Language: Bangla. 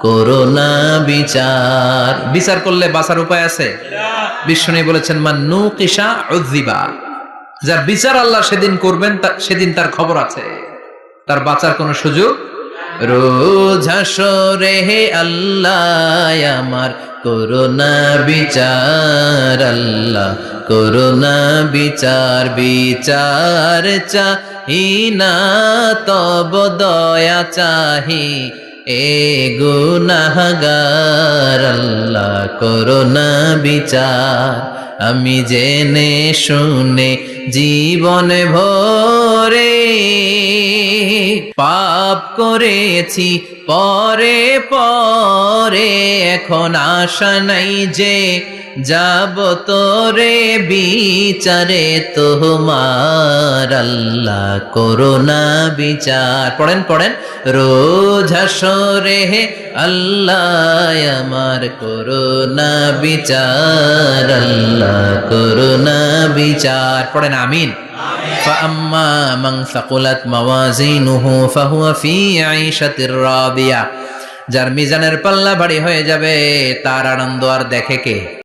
করোনা বিচার। বিচার করলে বাঁচার উপায় আছে? বিষ্ণু বলেছেন মান্নু কিসা উদ্দিবা যার বিচার আল্লাহ সেদিন করবেন সেদিন তার খবর আছে। তার বাঁচার কোনো সুযোগ রোজ হাসরে হে আল্লাহ, আমার করোনা বিচার, আল্লাহ করোনা বিচার। বিচার চাহি না, তব দয়া চাহি। এ গুনাহগার আল্লাহ করোনা বিচার। আমি জেনে শুনে জীবন ভরে পাপ করেছি, পরে পরে এখন আশা নাই যে যাব তোরে বিচারে তোমার আল্লাহ করোনা বিচার পড়েন পড়েন রোজ হাসরে হে আল্লাহ আমার করোনা বিচার আল্লাহ করোনা বিচার পড়েন আমিন فأما من ثقلت موازينه فهو في عيشة راضية যার মিজানের পাল্লা ভারী হয়ে যাবে তার আনন্দ আর দেখে কে